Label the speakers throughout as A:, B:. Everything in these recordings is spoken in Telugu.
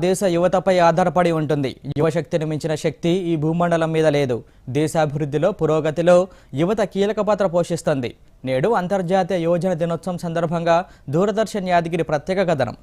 A: దేశ యువతపై ఆధారపడి ఉంటుంది. యువశక్తిని మించిన శక్తి ఈ భూమండలం మీద లేదు. దేశాభివృద్ధిలో పురోగతిలో యువత కీలక పాత్ర పోషిస్తుంది. నేడు అంతర్జాతీయ యువజన దినోత్సవం సందర్భంగా దూరదర్శన్ యాదగిరి ప్రత్యేక కథనం.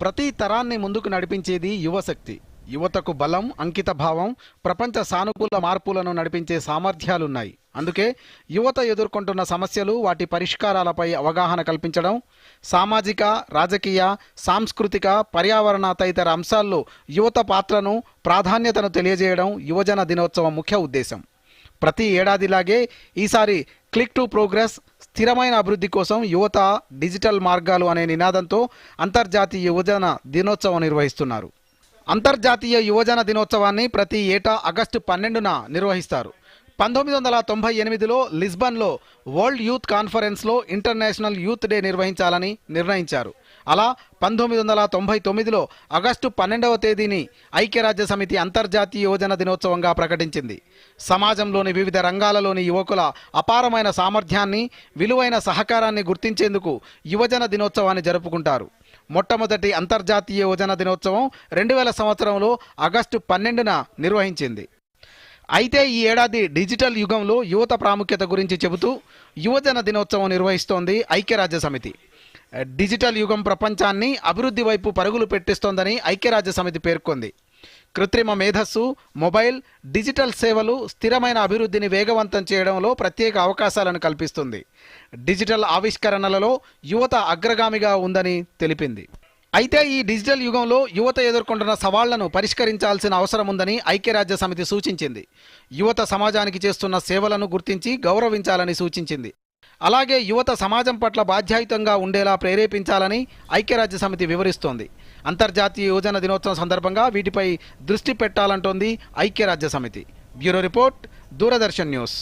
B: ప్రతి తరాన్ని ముందుకు నడిపించేది యువశక్తి. యువతకు బలం అంకిత భావం ప్రపంచ సానుకూల మార్పులను నడిపించే సామర్థ్యాలున్నాయి. అందుకే యువత ఎదుర్కొంటున్న సమస్యలు వాటి పరిష్కారాలపై అవగాహన కల్పించడం సామాజిక రాజకీయ సాంస్కృతిక పర్యావరణ తదితర అంశాల్లో యువత పాత్రను ప్రాధాన్యతను తెలియజేయడం యువజన దినోత్సవం ముఖ్య ఉద్దేశం. ప్రతి ఏడాదిలాగే ఈసారి క్లిక్ టు ప్రోగ్రెస్ స్థిరమైన అభివృద్ధి కోసం యువత డిజిటల్ మార్గాలు అనే నినాదంతో అంతర్జాతీయ యువజన దినోత్సవం నిర్వహిస్తున్నారు. అంతర్జాతీయ యువజన దినోత్సవాన్ని ప్రతి ఏటా ఆగస్టు పన్నెండున నిర్వహిస్తారు. పంతొమ్మిది వందల తొంభై ఎనిమిదిలో లిస్బన్లో వరల్డ్ యూత్ కాన్ఫరెన్స్లో ఇంటర్నేషనల్ యూత్ డే నిర్వహించాలని నిర్ణయించారు. అలా పంతొమ్మిది వందల తొంభై తొమ్మిదిలో ఆగస్టు పన్నెండవ తేదీని ఐక్యరాజ్య సమితి అంతర్జాతీయ యువజన దినోత్సవంగా ప్రకటించింది. సమాజంలోని వివిధ రంగాలలోని యువకుల అపారమైన సామర్థ్యాన్ని విలువైన సహకారాన్ని గుర్తించేందుకు యువజన దినోత్సవాన్ని జరుపుకుంటారు. మొట్టమొదటి అంతర్జాతీయ యువజన దినోత్సవం రెండు వేల సంవత్సరంలో ఆగస్టు పన్నెండున నిర్వహించింది. అయితే ఈ ఏడాది డిజిటల్ యుగంలో యువత ప్రాముఖ్యత గురించి చెబుతూ యువజన దినోత్సవం నిర్వహిస్తోంది ఐక్యరాజ్య సమితి డిజిటల్ యుగం ప్రపంచాన్ని అభివృద్ధి వైపు పరుగులు పెట్టిస్తోందని ఐక్యరాజ్య సమితి పేర్కొంది. కృత్రిమ మేధస్సు మొబైల్ డిజిటల్ సేవలు స్థిరమైన అభివృద్ధిని వేగవంతం చేయడంలో ప్రత్యేక అవకాశాలను కల్పిస్తుంది. డిజిటల్ ఆవిష్కరణలలో యువత అగ్రగామిగా ఉందని తెలిపింది. అయితే ఈ డిజిటల్ యుగంలో యువత ఎదుర్కొంటున్న సవాళ్ళను పరిష్కరించాల్సిన అవసరం ఉందని ఐక్యరాజ్య సమితి సూచించింది. యువత సమాజానికి చేస్తున్న సేవలను గుర్తించి గౌరవించాలని సూచించింది. అలాగే యువత సమాజం పట్ల బాధ్యాయుతంగా ఉండేలా ప్రేరేపించాలని ఐక్యరాజ్య సమితి వివరిస్తోంది. అంతర్జాతీయ యువజన దినోత్సవం సందర్భంగా వీటిపై దృష్టి పెట్టాలంటోంది ఐక్యరాజ్య సమితి బ్యూరో రిపోర్ట్ దూరదర్శన్ న్యూస్.